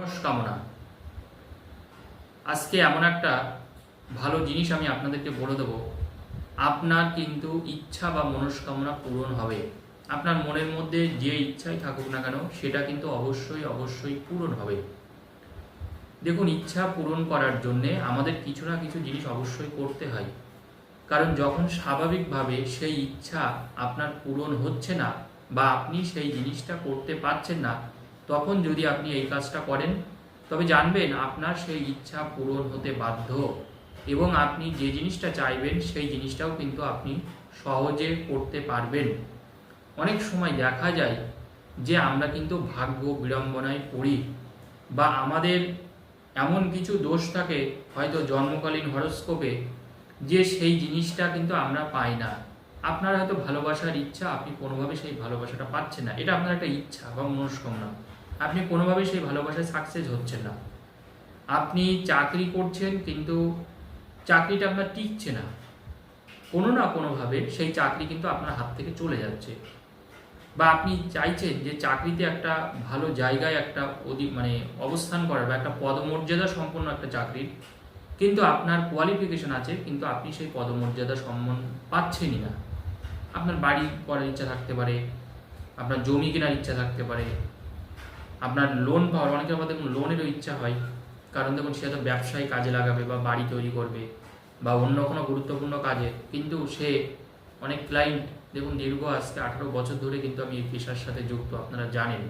মনস্কামনা আজকে এমন একটা ভালো জিনিস আমি আপনাদেরকে বলে দেবো। আপনার কিন্তু ইচ্ছা বা মনস্কামনা পূরণ হবে। আপনার মনের মধ্যে যে ইচ্ছাই থাকুক না কেন, সেটা কিন্তু অবশ্যই অবশ্যই পূরণ হবে। দেখুন, ইচ্ছা পূরণ করার জন্যে আমাদের কিছু না কিছু জিনিস অবশ্যই করতে হয়। কারণ যখন স্বাভাবিকভাবে সেই ইচ্ছা আপনার পূরণ হচ্ছে না বা আপনি সেই জিনিসটা করতে পারছেন না তখন যদি আপনি এই কাজটা করেন, তবে জানবেন আপনার সেই ইচ্ছা পূরণ হতে বাধ্য এবং আপনি যে জিনিসটা চাইবেন, সেই জিনিসটাও কিন্তু আপনি সহজে করতে পারবেন। অনেক সময় দেখা যায় যে আমরা কিন্তু ভাগ্য বিড়ম্বনায় পড়ি বা আমাদের এমন কিছু দোষ থাকে, হয়তো জন্মকালীন হরস্কোপে, যে সেই জিনিসটা কিন্তু আমরা পাই না। আপনার হয়তো ভালোবাসার ইচ্ছা, আপনি কোনোভাবে সেই ভালোবাসাটা পাচ্ছেন না। এটা আপনার একটা ইচ্ছা বা মনস্কামনা। আপনি কোনোভাবে সেই ভালোবাসায় সাকসেস হচ্ছেন না। আপনি চাকরি করছেন কিন্তু চাকরিটা আপনার টিকছে না। কোনো না কোনোভাবে সেই চাকরি কিন্তু আপনার হাত থেকে চলে যাচ্ছে। বা আপনি চাইছেন যে চাকরিতে একটা ভালো জায়গায় একটা অধি মানে অবস্থান করার বা একটা পদমর্যাদা সম্পন্ন একটা চাকরির কিন্তু আপনার কোয়ালিফিকেশন আছে, কিন্তু আপনি সেই পদমর্যাদা সম্মান পাচ্ছেনই না। আপনার বাড়ি করার ইচ্ছা থাকতে পারে, আপনার জমি কেনার ইচ্ছা থাকতে পারে আপনার লোন পাওয়ার, অনেকের আবার দেখুন লোনেরও ইচ্ছা হয়। কারণ দেখুন সে তো ব্যবসায় কাজে লাগাবে বা বাড়ি তৈরি করবে বা অন্য কোনো গুরুত্বপূর্ণ কাজে। কিন্তু সে অনেক ক্লায়েন্ট দেখুন দীর্ঘ আজকে আঠারো বছর ধরে কিন্তু আমি এই পেশার সাথে যুক্ত, আপনারা জানেন।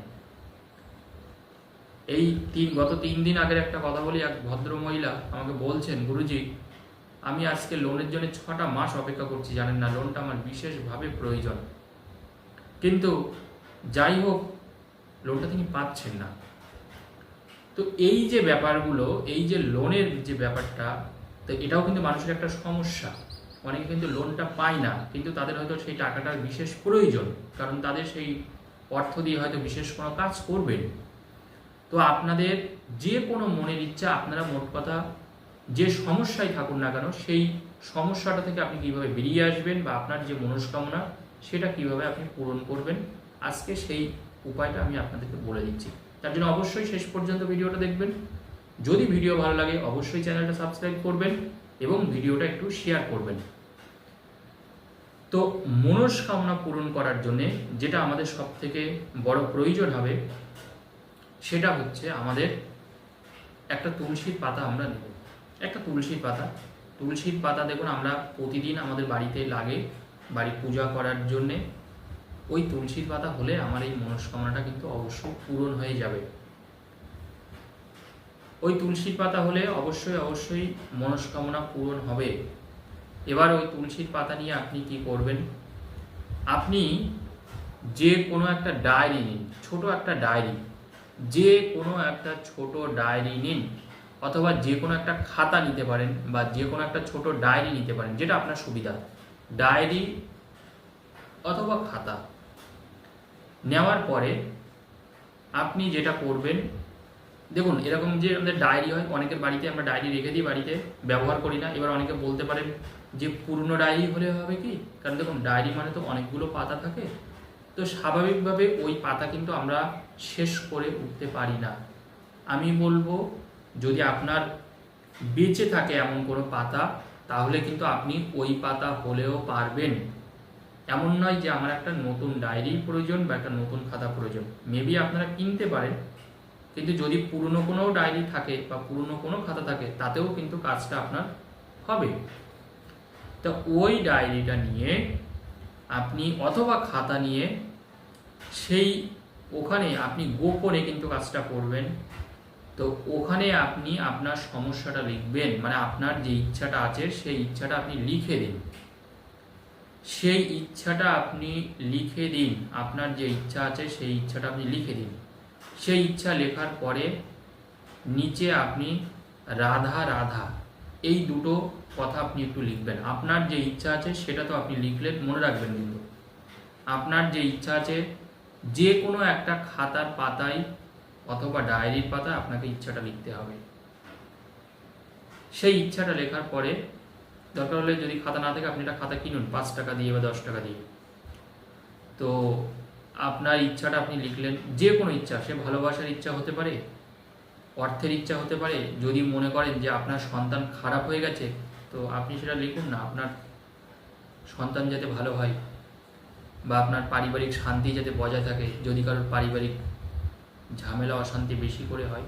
এই তিন, গত তিন দিন আগের একটা কথা বলি, এক ভদ্র মহিলা আমাকে বলছেন, গুরুজি, আমি আজকে লোনের জন্য ছটা মাস অপেক্ষা করছি, জানেন না লোনটা আমার বিশেষভাবে প্রয়োজন। কিন্তু যাই হোক লোনটা তিনি পাচ্ছেন না। তো এই যে ব্যাপারগুলো, এই যে লোনের যে ব্যাপারটা, তো এটাও কিন্তু মানুষের একটা সমস্যা। অনেকে কিন্তু লোনটা পায় না, কিন্তু তাদের হয়তো সেই টাকাটার বিশেষ প্রয়োজন, কারণ তাদের সেই অর্থ দিয়ে হয়তো বিশেষ কোনো কাজ করবেন। তো আপনাদের যে কোনো মনের ইচ্ছা, আপনারা মোট কথা যে সমস্যায় থাকুন না কেন, সেই সমস্যাটা থেকে আপনি কীভাবে বেরিয়ে আসবেন বা আপনার যে মনস্কামনা, সেটা কীভাবে আপনি পূরণ করবেন, আজকে সেই উপায়টা আমি আপনাদেরকে বলে দিচ্ছি। তার জন্য অবশ্যই শেষ পর্যন্ত ভিডিওটা দেখবেন। যদি ভিডিও ভালো লাগে, অবশ্যই চ্যানেলটা সাবস্ক্রাইব করবেন এবং ভিডিওটা একটু শেয়ার করবেন। তো মনস্কামনা পূরণ করার জন্যে যেটা আমাদের সব থেকে বড় প্রয়োজন হবে, সেটা হচ্ছে আমাদের একটা তুলসীর পাতা আমরা নেব। একটা তুলসীর পাতা। তুলসীর পাতা দেখুন, আমরা প্রতিদিন আমাদের বাড়িতে লাগে বাড়ি পূজা করার জন্যে। ওই তুলসীর পাতা হলে আমার এই মনস্কামনাটা কিন্তু অবশ্যই পূরণ হয়ে যাবে। ওই তুলসীর পাতা হলে অবশ্যই অবশ্যই মনস্কামনা পূরণ হবে। এবার ওই তুলসীর পাতা নিয়ে আপনি কি করবেন? আপনি যে কোনো একটা ডায়েরি নিন, ছোট একটা ডায়েরি। যে কোনো একটা ছোট ডায়েরি নিন, অথবা যে কোনো একটা খাতা নিতে পারেন বা যে কোনো একটা ছোট ডায়েরি নিতে পারেন, যেটা আপনার সুবিধা। ডায়েরি অথবা খাতা। নেওয়ার পরে আপনি যেটা করবেন, দেখুন, এরকম যে আমাদের ডায়েরি হয়, অনেকের বাড়িতে আমরা ডায়েরি রেখে দিই, বাড়িতে ব্যবহার করি না। এবার অনেকে বলতে পারেন যে পুরনো ডায়েরি হলে হবে কি? কারণ দেখুন ডায়েরি মানে তো অনেকগুলো পাতা থাকে। তো স্বাভাবিকভাবে ওই পাতা কিন্তু আমরা শেষ করে উঠতে পারি না। আমি বলব, যদি আপনার বেঁচে থাকে এমন কোনো পাতা, তাহলে কিন্তু আপনি ওই পাতা হলেও পারবেন। এমন নয় যে আমার একটা নতুন ডায়েরি প্রয়োজন বা একটা নতুন খাতা প্রয়োজন। মেবি আপনারা কিনতে পারেন, কিন্তু যদি পুরনো কোনো ডায়েরি থাকে বা পুরনো কোনো খাতা থাকে, তাতেও কিন্তু কাজটা আপনার হবে। তো ওই ডায়েরিটা নিয়ে আপনি অথবা খাতা নিয়ে সেই ওখানে আপনি গোপনে কিন্তু কাজটা করবেন। তো ওখানে আপনি আপনার সমস্যাটা লিখবেন মানে আপনার যে ইচ্ছাটা আছে সেই ইচ্ছাটা আপনি লিখে দিন। সেই ইচ্ছাটা আপনি লিখে দিন। আপনার যে ইচ্ছা আছে সেই ইচ্ছাটা আপনি লিখে দিন। সেই ইচ্ছা লেখার পরে নিচে আপনি রাধা রাধা এই দুটো কথা আপনি একটু লিখবেন। আপনার যে ইচ্ছা আছে সেটা তো আপনি লিখলেন মনে রাখবেন কিন্তু। আপনার যে ইচ্ছা আছে যে কোনো একটা খাতার পাতায় অথবা ডায়েরির পাতায় আপনাকে ইচ্ছাটা লিখতে হবে। সেই ইচ্ছাটা লেখার পরে দরকার হলে যদি খাতা না থাকে, আপনি একটা খাতা কিনুন, পাঁচ টাকা দিয়ে বা দশ টাকা দিয়ে। তো আপনার ইচ্ছাটা আপনি লিখলেন, যে কোনো ইচ্ছা, সে ভালোবাসার ইচ্ছা হতে পারে, অর্থের ইচ্ছা হতে পারে, যদি মনে করেন যে আপনার সন্তান খারাপ হয়ে গেছে, তো আপনি সেটা লিখুন না, আপনার সন্তান যাতে ভালো হয় বা আপনার পারিবারিক শান্তি যাতে বজায় থাকে, যদি কারোর পারিবারিক ঝামেলা, অশান্তি বেশি করে হয়।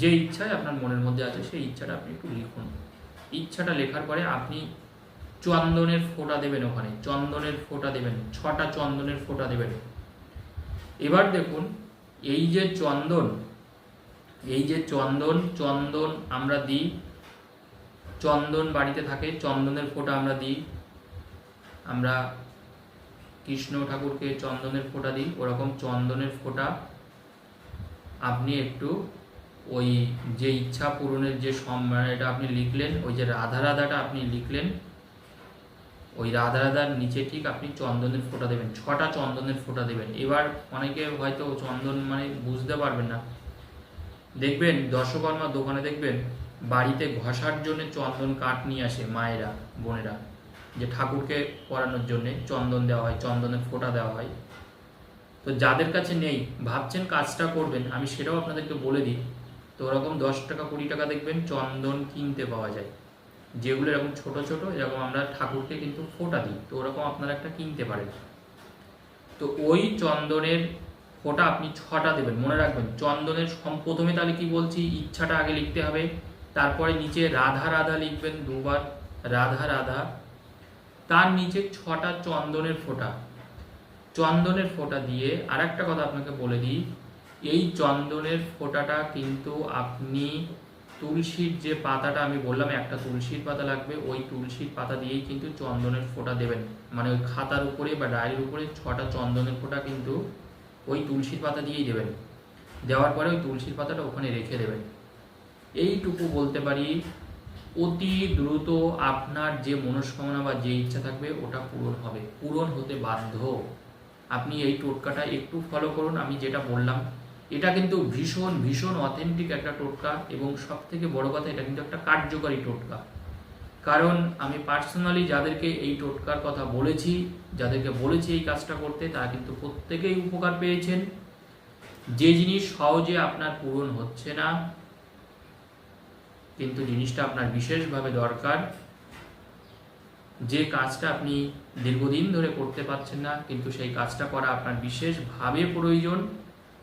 যে ইচ্ছায় আপনার মনের মধ্যে আছে, সেই ইচ্ছাটা আপনি একটু লিখুন। ইচ্ছাটা লেখার পরে আপনি চন্দনের ফোঁটা দেবেন ওখানে, চন্দনের ফোঁটা দেবেন, ছটা চন্দনের ফোঁটা দেবেন। এবার দেখুন, এই যে চন্দন, এই যে চন্দন চন্দন আমরা দিই, চন্দন বাড়িতে থাকে, চন্দনের ফোঁটা আমরা দিই। আমরা কৃষ্ণ ঠাকুরকে চন্দনের ফোঁটা দিই, ওরকম চন্দনের ফোঁটা আপনি একটু ওই যে ইচ্ছা পূরণের যে মানে এটা আপনি লিখলেন, ওই যে রাধা রাধাটা আপনি লিখলেন, ওই রাধা রাধার নিচে ঠিক আপনি চন্দনের ফোঁটা দেবেন, ছটা চন্দনের ফোঁটা দেবেন। এবার অনেকে হয়তো চন্দন মানে বুঝতে পারবেন না। দেখবেন দশকর্মার দোকানে দেখবেন, বাড়িতে ঘষার জন্য চন্দন কাঠ নিয়ে আসে মায়েরা, বোনেরা, যে ঠাকুরকে পরানোর জন্যে চন্দন দেওয়া হয়, চন্দনের ফোঁটা দেওয়া হয়। তো যাদের কাছে নেই, ভাবছেন কাজটা করবেন, আমি সেটাও আপনাদেরকে বলে দিই। তো ওরকম দশ টাকা, কুড়ি টাকা দেখবেন চন্দন কিনতে পাওয়া যায়। যেগুলো এরকম ছোট ছোট, এরকম আমরা ঠাকুরকে কিন্তু ফোঁটা দিই। তো ওরকম আপনারা একটা কিনতে পারেন। তো ওই চন্দনের ফোঁটা আপনি ছটা দেবেন, মনে রাখবেন। চন্দনের প্রথমে তাহলে কি বলছি, ইচ্ছাটা আগে লিখতে হবে। তারপরে নিচে রাধা রাধা লিখবেন দুবার। রাধা রাধা। তার নিচে ছটা চন্দনের ফোঁটা। চন্দনের ফোঁটা দিয়ে আর একটা কথা আপনাকে বলে দিই। এই চন্দনের ফোঁটাটা কিন্তু আপনি তুলসীর যে পাতাটা, আমি বললাম একটা তুলসীর পাতা লাগবে, ওই তুলসীর পাতা দিয়েই কিন্তু চন্দনের ফোঁটা দেবেন। মানে ওই খাতার উপরে বা ডায়ের উপরে ছটা চন্দনের ফোঁটা কিন্তু ওই তুলসীর পাতা দিয়েই দেবেন। দেওয়ার পরে ওই তুলসীর পাতাটা ওখানে রেখে দেবেন। এইটুকু বলতে পারি, অতি দ্রুত আপনার যে মনস্কামনা বা যে ইচ্ছা থাকবে, ওটা পূরণ হবে। পূরণ হতে বাধ্য। আপনি এই টোটকাটা একটু ফলো করুন, আমি যেটা বললাম এটা কিন্তু ভীষণ ভীষণ অথেন্টিক একটা টোটকা এবং সব থেকে বড় কথা এটা কিন্তু একটা কার্যকারী টোটকা। কারণ আমি পার্সোনালি যাদেরকে এই টোটকার কথা বলেছি, যাদেরকে বলেছি এই কাজটা করতে, তারা কিন্তু প্রত্যেকেই উপকার পেয়েছেন। যে জিনিস সহজে আপনার পূরণ হচ্ছে না, কিন্তু জিনিসটা আপনার বিশেষভাবে দরকার। যে কাজটা আপনি দীর্ঘদিন ধরে করতে পারছেন না, কিন্তু সেই কাজটা করা আপনার বিশেষভাবে প্রয়োজন।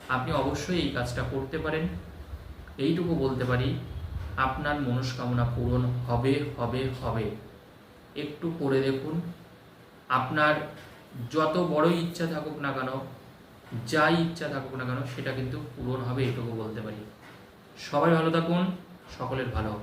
আপনি অবশ্যই এই কাজটা করতে পারেন। এইটুকু বলতে পারি, আপনার মনস্কামনা পূরণ হবে হবে হবে। একটু করে দেখুন, আপনার যত বড় ইচ্ছা থাকুক না কেন, যাই ইচ্ছা থাকুক না কেন, সেটা কিন্তু পূরণ হবে, এটুকু বলতে পারি। সবাই ভালো থাকুন, সকলের ভালো